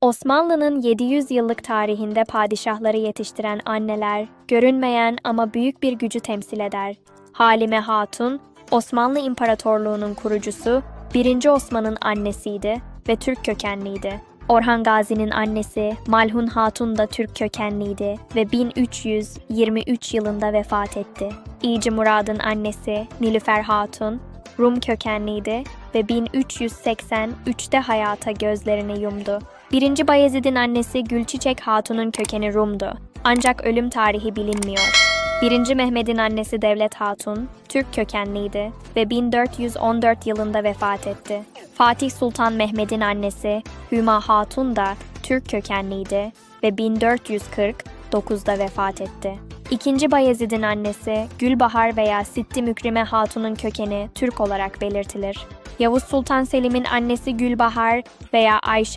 Osmanlı'nın 700 yıllık tarihinde padişahları yetiştiren anneler, görünmeyen ama büyük bir gücü temsil eder. Halime Hatun, Osmanlı İmparatorluğu'nun kurucusu, 1. Osman'ın annesiydi ve Türk kökenliydi. Orhan Gazi'nin annesi Malhun Hatun da Türk kökenliydi ve 1323 yılında vefat etti. İyici Murad'ın annesi Nilüfer Hatun, Rum kökenliydi ve 1383'te hayata gözlerini yumdu. 1. Bayezid'in annesi Gülçiçek Hatun'un kökeni Rum'du. Ancak ölüm tarihi bilinmiyor. 1. Mehmet'in annesi Devlet Hatun, Türk kökenliydi ve 1414 yılında vefat etti. Fatih Sultan Mehmet'in annesi Hüma Hatun da Türk kökenliydi ve 1449'da vefat etti. İkinci Bayezid'in annesi Gülbahar veya Sitti Mükrime Hatun'un kökeni Türk olarak belirtilir. Yavuz Sultan Selim'in annesi Gülbahar veya Ayşe